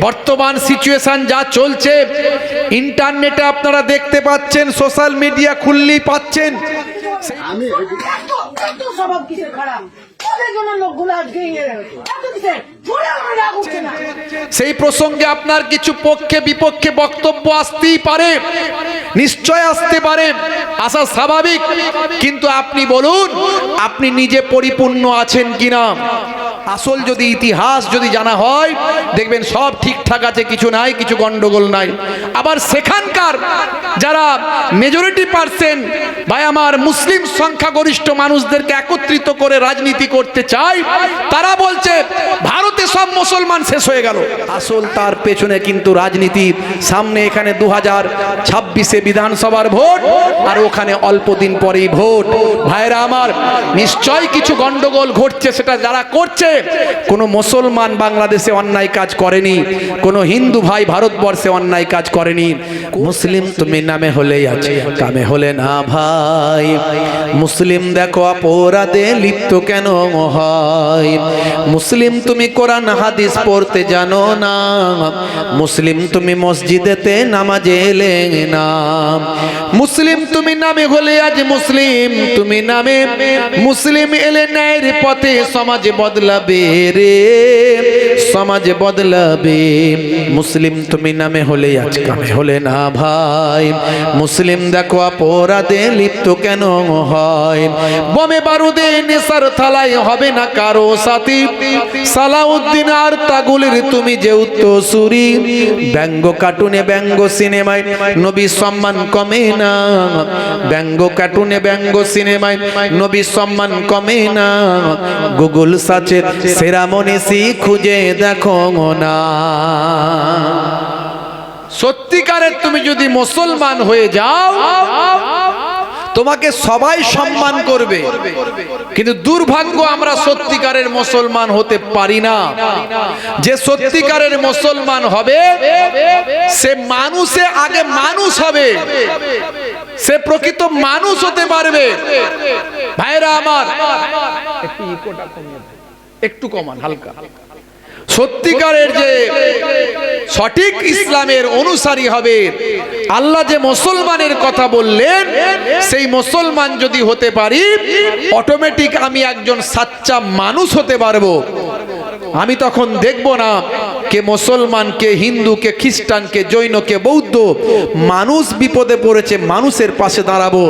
বর্তমান সিচুয়েশন যা চলছে ইন্টারনেটে আপনারা দেখতে পাচ্ছেন সোশ্যাল মিডিয়া খুললেই পাচ্ছেন। খারাপ। লোকগুলো আজকে সেই প্রসঙ্গে আপনার কিছু পক্ষে বিপক্ষে বক্তব্য আসতেই পারে, নিশ্চয় আসতে পারে, আসা স্বাভাবিক। কিন্তু আপনি বলুন, আপনি নিজে পরিপূর্ণ আছেন কিনা? আসল যদি ইতিহাস যদি জানা হয়, দেখবেন সব ঠিকঠাক আছে, কিছু নাই, কিছু গন্ডগোল নাই। আবার সেখানকার যারা মেজরিটি পার্সেন্ট ভাই আমার মুসলিম সংখ্যাগরিষ্ঠ মানুষদেরকে একত্রিত করে রাজনীতি করতে চায়, তারা বলছে, ভারতে সব মুসলমান শেষ হয়ে গেল। আসল তার পেছনে কিন্তু রাজনীতি। সামনে এখানে দু হাজার ছাব্বিশে বিধানসভার ভোট আর ওখানে অল্প দিন পরেই ভোট। ভাইরা আমার নিশ্চয় কিছু গন্ডগোল ঘটছে, সেটা যারা করছে, কোনো মুসলমান বাংলাদেশে অন্যায় কাজ করেনি, কোনো হিন্দু ভাই ভারতবর্ষে অন্যায় কাজ করেনি। মুসলিম তুমি নামে হলেই আছে, কামে হলে না ভাই। মুসলিম দেখো অপরাধে লিপ্ত কেন হয়? মুসলিম তুমি কোরআন হাদিস পড়তে জানো না। মুসলিম তুমি মসজিদেতে নামাজে এলে না মুসলিম তুমি নামে হলে আজ মুসলিম তুমি নামে। মুসলিম এলে ন্যায়ের পথে সমাজে বদলাবে রে। সমাজ বদলাবে। মুসলিম তুমি নামে হলে আজ কামে হলে না ভাই। মুসলিম দেখো অপরাধে লিপ্ত কেন হয়? বোমে বারুদে নেশার থালায় হবে না কারও সাথী। সালাউদ্দিন আর তাগুলের তুমি যে উত্তরসূরি ব্যঙ্গ কার্টুনে ব্যঙ্গ সিনেমায় নবী সম্মান কমে না। ব্যঙ্গ কার্টুনে ব্যঙ্গ সিনেমায় নবী সম্মান কমে না। গুগল সাচে সেরা মনীষী খুঁজে দেখো না। সত্যিকারের তুমি যদি মুসলমান হয়ে যাও, তোমাকে সবাই সম্মান করবে। কিন্তু দুর্ভাগ্য আমরা সত্যিকারের মুসলমান হতে পারি না। যে সত্যিকারের মুসলমান হবে, সে মানুষে আগে মানুষ হবে। সে প্রকৃত মানুষ হতে পারবে। ভাইরা আমার একটু কমান, হালকা। সত্যিকারের যে সঠিক ইসলামের অনুসারী হবে, আল্লাহ যে মুসলমানের কথা বললেন, সেই মুসলমান যদি হতে পারি অটোমেটিক আমি একজন সাচ্চা মানুষ হতে পারব। আমি তখন দেখব না কে মুসলমান, কে হিন্দু, কে খ্রিস্টান, কে জৈন, কে বৌদ্ধ। মানুষ বিপদে পড়েছে, মানুষের পাশে দাঁড়াবো।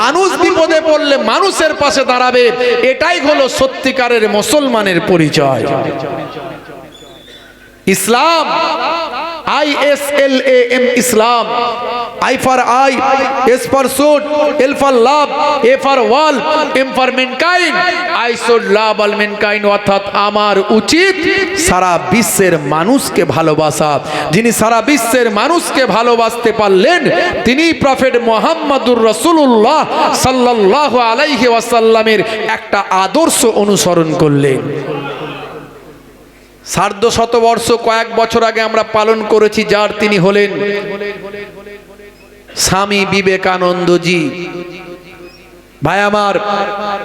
মানুষ বিপদে পড়লে মানুষের পাশে দাঁড়াবে, এটাই হলো সত্যিকারের মুসলমানের পরিচয়। Islam I S L A M Islam. I for I S for should L for love A for all M for mankind I should love all mankind অর্থাৎ আমার উচিত সারা বিশ্বের মানুষকে ভালোবাসা। যিনি সারা বিশ্বের মানুষকে ভালোবাসতে পারলেন, তিনি প্রফেট মোহাম্মদুর রসুল্লাহ সাল্লাহ আলাইহি ওয়াসাল্লামের একটা আদর্শ অনুসরণ করলেন। সার্ধ শতবর্ষ কয়েক বছর আগে আমরা পালন করেছি, যার তিনি হলেন স্বামী বিবেকানন্দজি। ভাই আমার,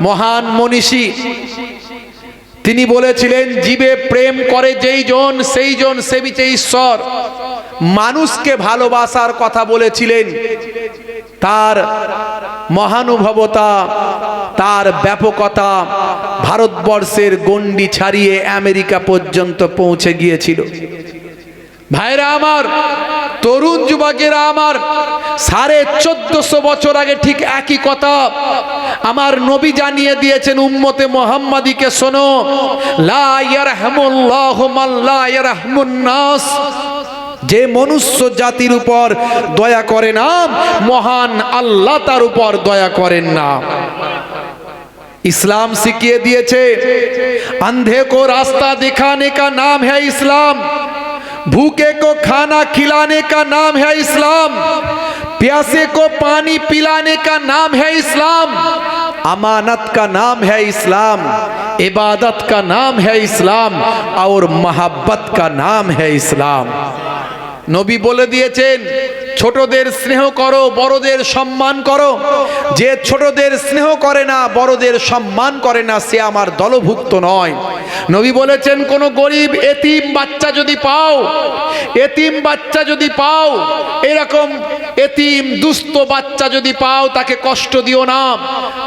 মহান মনীষী, তিনি বলেছিলেন, জীবে প্রেম করে যেই জন, সেই জন সেবিছে ঈশ্বর। মানুষকে ভালোবাসার কথা বলেছিলেন। তার মহানুভবতা, তার ব্যাপকতা ভারতবর্ষের গণ্ডি ছাড়িয়ে আমেরিকা পর্যন্ত পৌঁছে গিয়েছিল। ভাইরা আমার, তরুণ যুবকেরা আমার, সাড়ে চোদ্দশো বছর আগে ঠিক একই কথা। আমার নবী জানিয়ে দিয়েছেন, উম্মতে মোহাম্মদীকে শোনো নাস। যে মনুষ্য জাতির উপর দয়া করে না মহান আল্লাহ তার উপর দয়া করেন না इस्लाम सिखिए दिए छे अंधे को रास्ता दिखाने का नाम है इस्लाम भूखे को खाना खिलाने का नाम है इस्लाम प्यासे को पानी पिलाने का नाम है इस्लाम अमानत का नाम है इस्लाम इबादत का नाम है इस्लाम और मोहब्बत का नाम है इस्लाम নবী বলে দিয়েছেন ছোটদের স্নেহ করো, বড়দের সম্মান করো। যে ছোটদের স্নেহ করে না, বড়দের সম্মান করে না, সে আমার দলভুক্ত নয়। নবী বলেছেন, কোন গরিব এতিম বাচ্চা যদি পাও, এতিম বাচ্চা যদি পাও, এরকম এতিম দুস্থ বাচ্চা যদি পাও, তাকে কষ্ট দিও না।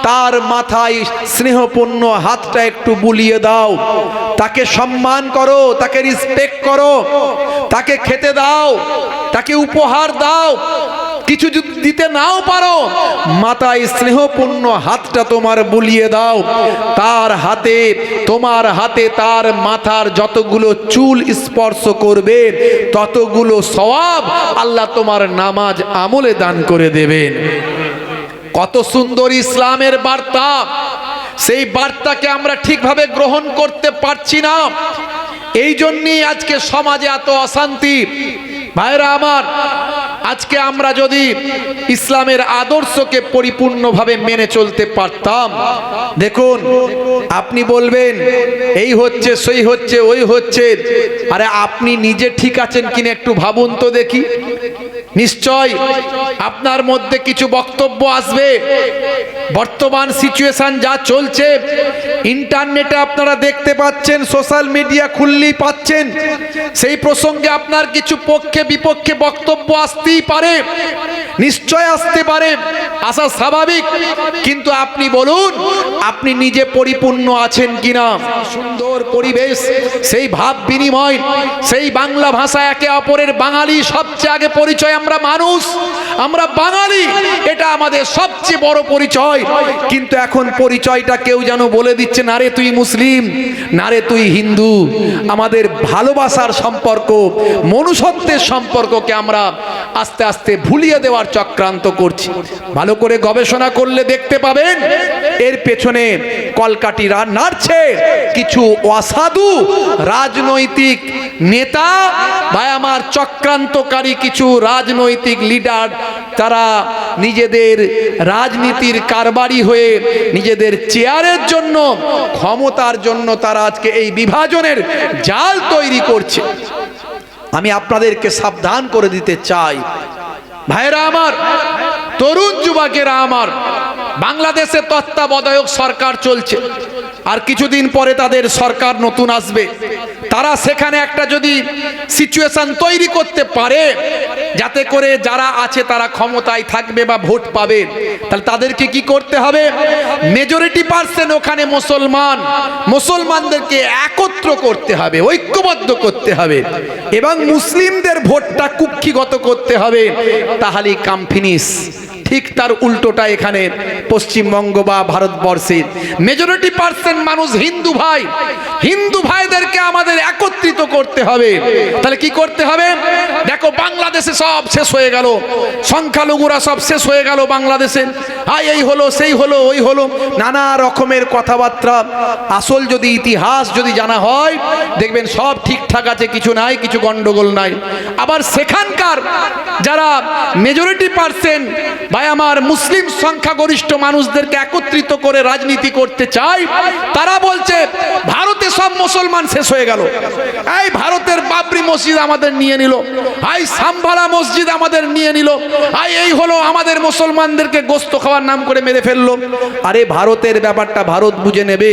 তার মাথায় স্নেহপূর্ণ হাতটা একটু বুলিয়ে দাও। তাকে সম্মান করো, তাকে রিসপেক্ট করো। তাকে খেতে দাও, তাকে উপহার দাও। কিছু দিতে নাও পারো মাথায় স্নেহপূর্ণ হাতটা তোমার বুলিয়ে দাও। তার হাতে, তোমার হাতে তার মাথার যতগুলো চুল স্পর্শ করবে, ততগুলো সওয়াব আল্লাহ তোমার নামাজ আমলে দান করে দেবেন। কত সুন্দর ইসলামের বার্তা। সেই বার্তাকে আমরা ঠিকভাবে গ্রহণ করতে পারছি না। এই জন্যই আজকে সমাজে এত অশান্তি। ভাইরা আমার আজকে আমরা যদি ইসলামের আদর্শকে পরিপূর্ণভাবে মেনে চলতে পারতাম, দেখুন, আপনি বলবেন, এই হচ্ছে, সেই হচ্ছে, ওই হচ্ছে, আরে আপনি নিজে ঠিক আছেন কিনা একটু ভাবুন তো দেখি। নিশ্চয় আপনার মধ্যে কিছু বক্তব্য আসবে। বর্তমান সিচুয়েশন যা চলছে, ইন্টারনেটে আপনারা দেখতে পাচ্ছেন, সোশ্যাল মিডিয়া খুললেই পাচ্ছেন। সেই প্রসঙ্গে আপনার কিছু পক্ষে বিপক্ষে বক্তব্য আসতেই পারে, নিশ্চয় আসতে পারে, আসা স্বাভাবিক। কিন্তু আপনি বলুন, আপনি নিজে পরিপূর্ণ আছেন কিনা? সুন্দর পরিবেশ, সেই ভাব বিনিময়, সেই বাংলা ভাষা একে অপরের বাঙালি, সবচেয়ে আগে পরিচয় আমরা মানুষ, আমরা বাঙালি, এটা আমাদের সবচেয়ে বড় পরিচয়। কিন্তু এখন পরিচয়টা কেউ যেন বলে দিচ্ছে, না রে তুই মুসলিম, না রে তুই হিন্দু। আমাদের ভালোবাসার সম্পর্ক, মনুষ্যত্বের সম্পর্ককে আমরা আস্তে আস্তে ভুলিয়ে দেওয়ার চক্রান্ত করছি। ভালো করে গবেষণা করলে দেখতে পাবেন, এর পেছনে কলকাটিরা নাড়ছে। কিছু অসাধু রাজনৈতিক নেতা ভাই, আমার চক্রান্তকারী কিছু রাজনৈতিক লিডার, তারা নিজেদের রাজনীতির কারবারি হয়ে নিজেদের চেয়ারের জন্য, ক্ষমতার জন্য তারা আজকে এই বিভাজনের জাল তৈরি করছে। আমি আপনাদেরকে সাবধান করে দিতে চাই। ভাইরা আমার, তরুণ যুবকেরা আমার, বাংলাদেশে তত্ত্বাবধায়ক সরকার চলছে। আর কিছুদিন পরে তাদের সরকার নতুন আসবে। তারা সেখানে একটা যদি সিচুয়েশন তৈরি করতে পারে, যাতে করে যারা আছে তারা ক্ষমতায় থাকবে বা ভোট পাবে, তাহলে তাদেরকে কি করতে হবে? মেজরিটি পার্সেন্ট ওখানে মুসলমান, মুসলমানদেরকে একত্র করতে হবে, ঐক্যবদ্ধ করতে হবে, এবং মুসলিমদের ভোটটা কুক্ষিগত করতে হবে, তাহলেই কাম ফিনিশ ঠিক তার উল্টোটা এখানে পশ্চিমবঙ্গ বা ভারতবর্ষে। মেজরিটি পার্সেন্ট মানুষ হিন্দু ভাই। হিন্দু ভাইদেরকে আমাদের একত্রিত করতে হবে। তাহলে কি করতে হবে? দেখো, বাংলাদেশে সব শেষ হয়ে গেল। সংখ্যালঘুরা সব শেষ হয়ে গেল বাংলাদেশে। আই এই হলো, সেই হলো, ওই হলো। নানা রকমের কথাবার্তা। আসল যদি ইতিহাস যদি জানা হয়, দেখবেন সব ঠিকঠাক আছে, কিছু নাই, কিছু গন্ডগোল নাই। আবার সেখানকার যারা মেজরিটি পার্সেন্ট ভাই আমার মুসলিম সংখ্যাগরিষ্ঠ মানুষদেরকে একত্রিত করে রাজনীতি করতে চাই। তারা বলছে ভারতে সব মুসলমান শেষ হয়ে গেল। এই ভারতের বাবরি মসজিদ আমাদের নিয়ে নিল। এই সাম্বালা মসজিদ আমাদের নিয়ে নিল। এই এই হলো আমাদের মুসলমানদেরকে গোস্ত খাওয়ার নাম করে মেরে ফেলল। আরে ভারতের ব্যাপারটা ভারত বুঝে নেবে,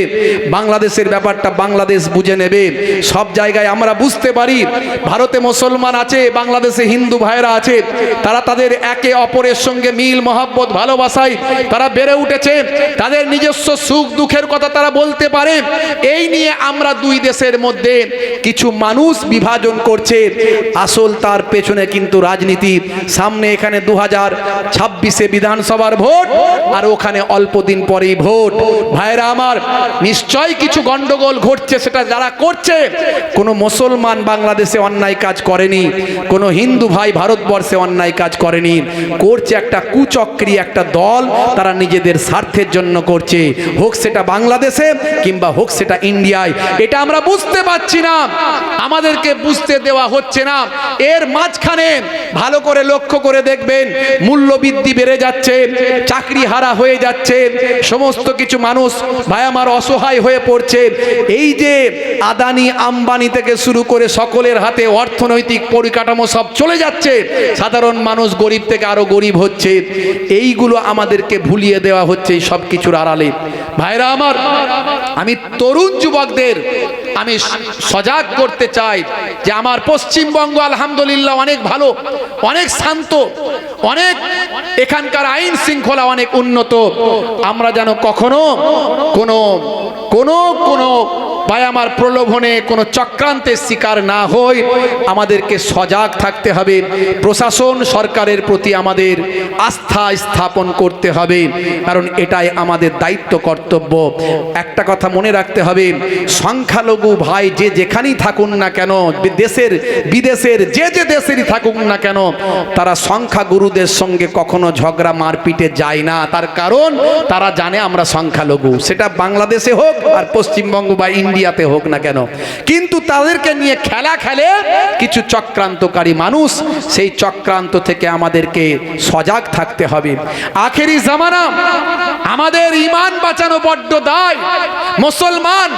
বাংলাদেশের ব্যাপারটা বাংলাদেশ বুঝে নেবে। সব জায়গায় আমরা বুঝতে পারি, ভারতে মুসলমান আছে, বাংলাদেশে হিন্দু ভাইরা আছে। তারা তাদের একে অপরের সঙ্গে মিল, মহাব্বত, ভালোবাসায় তারা বেড়ে উঠেছে। তাদের নিজস্ব সুখ দুঃখের কথা তারা বলতে পারে। এই নিয়ে আমরা দুই দেশের মধ্যে কিছু মানুষ বিভাজন করছে, আসল তার পেছনে কিন্তু রাজনীতি। সামনে এখানে দু হাজার ছাব্বিশে বিধানসভার ভোট, আর ওখানে অল্প দিন পরেই ভোট। ভাইরা আমার নিশ্চয় কিছু গন্ডগোল ঘটছে, সেটা যারা করছে, কোনো মুসলমান বাংলাদেশে অন্যায় কাজ করেনি, কোনো হিন্দু ভাই ভারতবর্ষে অন্যায় কাজ করেনি, করছে একটা কুচক্রী, একটা দল, তারা নিজেদের স্বার্থের জন্য করছে। হোক সেটা বাংলাদেশে, কিংবা হোক সেটা ইন্ডিয়ায় এটা আমরা বুঝতে পারছি না। আমাদেরকে বুঝতে দেওয়া হচ্ছে না। এর মাঝখানে ভালো করে লক্ষ্য করে দেখবেন, মূল্যবৃদ্ধি বেড়ে যাচ্ছে, চাকরি হারা হয়ে যাচ্ছে, সমস্ত কিছু মানুষ ভাই আমার অসহায় হয়ে পড়ছে। এই যে আদানি, আম্বানি থেকে শুরু করে সকলের হাতে অর্থনৈতিক পরিকাঠামো সব চলে যাচ্ছে, সাধারণ মানুষ গরিব থেকে আরও গরিব হচ্ছে। এইগুলো আমাদেরকে ভুলিয়ে দেওয়া হচ্ছে এই সব কিছুর আড়ালে। ভাইরা আমার, আমি তরুণ যুবকদের, আমি সজাগ করতে চাই যে আমার পশ্চিমবঙ্গ আলহামদুলিল্লাহ অনেক ভালো, অনেক শান্ত, অনেক এখানকার আইন শৃঙ্খলা অনেক উন্নত। আমরা যেন কখনো কোনো কোনো কোনো ভাই, আমার প্রলোভনে কোনো চক্রান্তের শিকার না হই। আমাদেরকে সজাগ থাকতে হবে। প্রশাসন সরকারের প্রতি আমাদের আস্থা স্থাপন করতে হবে। কারণ এটাই আমাদের দায়িত্ব, কর্তব্য। একটা কথা মনে রাখতে হবে, সংখ্যালঘু ভাই যে যেখানেই থাকুন না কেন, দেশের, বিদেশের, যে যে দেশেরই থাকুক না কেন, তারা সংখ্যাগুরুদের সঙ্গে কখনো ঝগড়া মারপিটে যায় না। তার কারণ, তারা জানে আমরা সংখ্যালঘু। সেটা বাংলাদেশে হোক আর পশ্চিমবঙ্গ বা ইন্ডিয়াতে হোক না কেন, কিন্তু তাদেরকে নিয়ে খেলা খেলে কিছু চক্রান্তকারী মানুষ, সেই চক্রান্ত থেকে আমাদেরকে সজাগ থাকতে হবে। আখেরি জামানা, আমাদের ইমান বাঁচানো বড্ড দায়। মুসলমান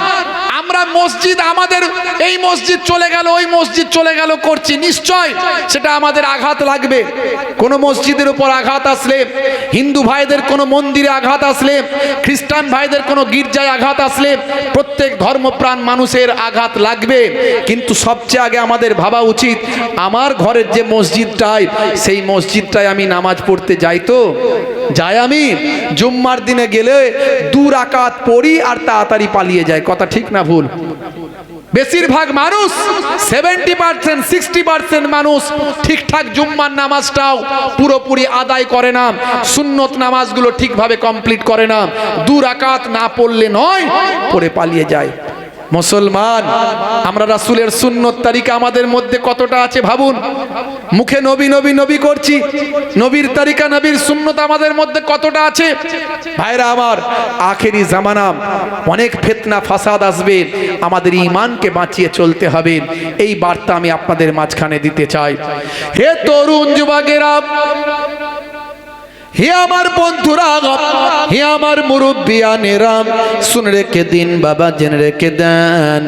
আমরা মসজিদ, আমাদের এই মসজিদ চলে গেল, ওই মসজিদ চলে গেল করছি। নিশ্চয় সেটা আমাদের আঘাত লাগবে। কোন মসজিদের উপর আঘাত আসলে, হিন্দু ভাইদের কোনো মন্দিরে আঘাত আসলে, খ্রিস্টান ভাইদের কোনো গির্জায় আঘাত আসলে, প্রত্যেক ধর্মপ্রাণ মানুষের আঘাত লাগবে। কিন্তু সবচেয়ে আগে আমাদের ভাবা উচিত, আমার ঘরের যে মসজিদটায় সেই মসজিদটায় আমি নামাজ পড়তে যাই তো? যাই আমি? জুম্মার দিনে গেলে দু রাকাত পড়ি আর তাড়াতাড়ি পালিয়ে যায় কথা ঠিক না ভুল। বেশিরভাগ মানুষ সেভেন্টি পার্সেন্ট সিক্সটি পার্সেন্ট মানুষ ঠিকঠাক জুম্মার নামাজটাও পুরোপুরি আদায় করে না। সুন্নত নামাজগুলো ঠিকভাবে কমপ্লিট করে না। দু রাকাত না পড়লে নয়, পড়ে পালিয়ে যায়। মুসলমান, আমরা রাসুলের সুন্নত তারিকা আমাদের মধ্যে কতটা আছে ভাবুন? মুখে নবী নবী নবী করছি, নবীর তারিকা নবীর সুন্নত আমাদের মধ্যে কতটা আছে? ভাইরা আমার, আখেরি জামানা, অনেক ফেতনা, ফাসাদ আসবে, আমাদের ইমানকে বাঁচিয়ে চলতে হবে। এই বার্তা আমি আপনাদের মাঝখানে দিতে চাই। হে তরুণ যুবকেরা হে আমার বন্ধুরা হে আমার মুরব্বিয়ানেরা শুনে রেখে দিন বাবা জেনে রেখে দেন।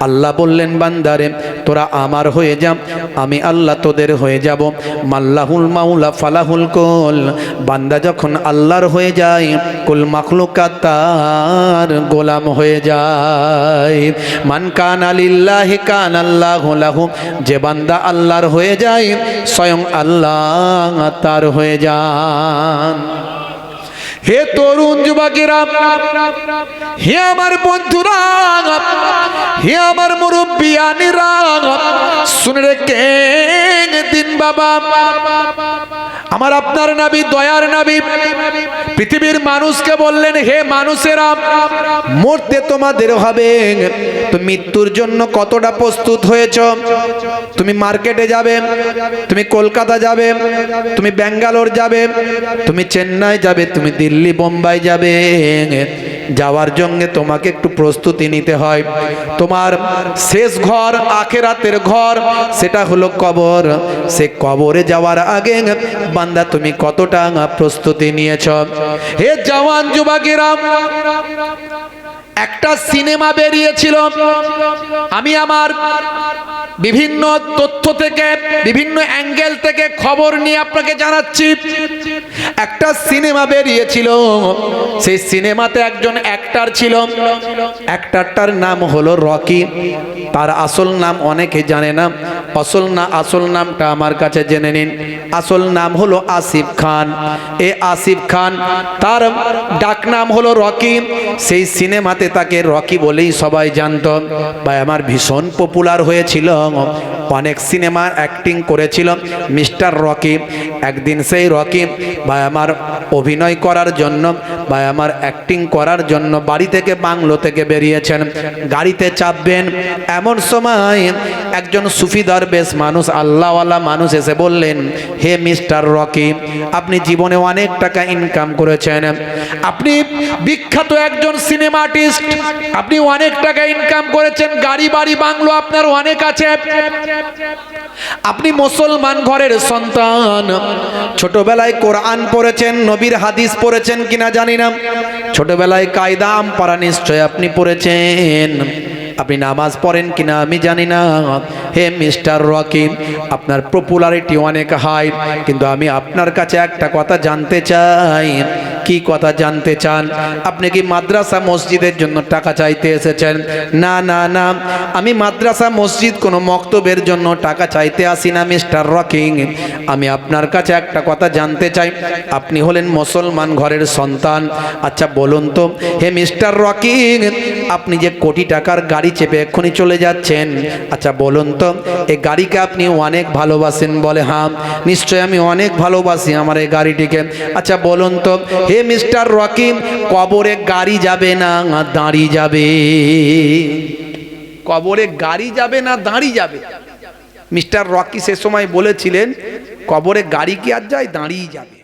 আল্লাহ বললেন, বান্দারে, তোরা আমার হয়ে যা, আমি আল্লাহ তোদের হয়ে যাব। মাল্লাহুল মাউলা ফালাহুল কোল। বান্দা যখন আল্লাহর হয়ে যায়, কুল মাখলুকাত তার গোলাম হয়ে যায়। মান কান আলিল্লাহি কান আল্লাহ লাহু। যে বান্দা আল্লাহর হয়ে যায়, স্বয়ং আল্লাহ তার হয়ে যান। হে তরুণ যুবকেরা, হে আমার বন্ধুরা, হে আমার মুরব্বিয়ানিরা, শুনে রেখে দিন বাবা। আমার আপনার নাবি, দয়ার নাবি, পৃথিবীর মানুষকে বললেন, হে মানুষেরা, মরতে তোমাদের হবে। তো মৃত্যুর জন্য কতটা প্রস্তুত হয়েছ? তুমি মার্কেটে যাবে, তুমি কলকাতা যাবে, তুমি ব্যাঙ্গালোর যাবে, তুমি চেন্নাই যাবে, তুমি দিল্লি বোম্বাই যাবে। যাওয়ার জন্য তোমাকে একটু প্রস্তুতি নিতে হয়। তোমার শেষ ঘর, আখেরাতের ঘর, সেটা হলো কবর। সে কবরে যাওয়ার আগে বান্দা, তুমি কতটা প্রস্তুতি নিয়েছ? হে জওয়ান যুবকেরা, একটা সিনেমা বেরিয়েছিল। আমি আমার বিভিন্ন তথ্য থেকে, বিভিন্ন অ্যাঙ্গেল থেকে খবর নিয়ে আপনাকে জানাচ্ছি। একটা সিনেমা বেরিয়েছিল। সেই সিনেমাতে একজন অ্যাক্টার ছিল। অ্যাক্টারটার নাম হলো রকি। তার আসল নাম অনেকে জানে না। আসল না, আসল নামটা আমার কাছে জেনে নিন। আসল নাম হলো আসিফ খান। এ আসিফ খান, তার ডাক নাম হলো রকি। সেই সিনেমাতে তাকে রকি বলেই সবাই জানত। ভাই, আমার ভীষণ পপুলার হয়েছিল। অনেক সিনেমা অ্যাক্টিং করেছিল মিস্টার রকি, একদিন সেই রকি, ভাই আমার অভিনয় করার জন্য, ভাই আমার অ্যাক্টিং করার জন্য বাড়ি থেকে বাংলো থেকে বেরিয়েছেন। গাড়িতে চাপবেন। এমন সময় একজন সুফিদার বেশ মানুষ, আল্লাহওয়ালা মানুষ এসে বললেন, হে মিস্টার রকি, আপনি জীবনে অনেক টাকা ইনকাম করেছেন। আপনি বিখ্যাত একজন সিনেমা আর্টিস্ট আপনি অনেক টাকা ইনকাম করেছেন। গাড়ি, বাড়ি, বাংলো আপনার অনেক আছে। আপনি মুসলমান ঘরের সন্তান। ছোটবেলায় কোরআন পড়েছেন, নবীর হাদিস পড়েছেন কিনা জানি না। ছোটবেলায় কায়দাম আমপারা নিশ্চয় আপনি পড়েছেন। আপনি নামাজ পড়েন কিনা আমি জানি না। হে মিস্টার রকিম, আপনার পপুলারিটি অনেক হাই কিন্তু আমি আপনার কাছে একটা কথা জানতে চাই। কি কথা জানতে চান? আপনি কি মাদ্রাসা মসজিদের জন্য টাকা চাইতে এসেছেন? না না না। আমি মাদ্রাসা মসজিদ কোনো মক্তবের জন্য টাকা চাইতে আসি না, মিস্টার রকিং আমি আপনার কাছে একটা কথা জানতে চাই। আপনি হলেন মুসলমান ঘরের সন্তান। আচ্ছা বলুন তো, হে মিস্টার রকিং আপনি যে কোটি টাকার গাড়ি চেপে এক্ষুনি চলে যাচ্ছেন। আচ্ছা বলুন তো এই গাড়িকে আপনি অনেক ভালোবাসেন বলে হ্যাঁ নিশ্চয় আমি অনেক ভালোবাসি আমার এই গাড়িটিকে। আচ্ছা বলুন তো, হে মিস্টার রকিম, কবরে গাড়ি যাবে না দাঁড়িয়ে যাবে? কবরে গাড়ি যাবে না দাঁড়িয়ে যাবে? মিস্টার রকি সে সময় বলেছিলেন, কবরে গাড়ি কি আর যায় দাঁড়িয়ে যাবে।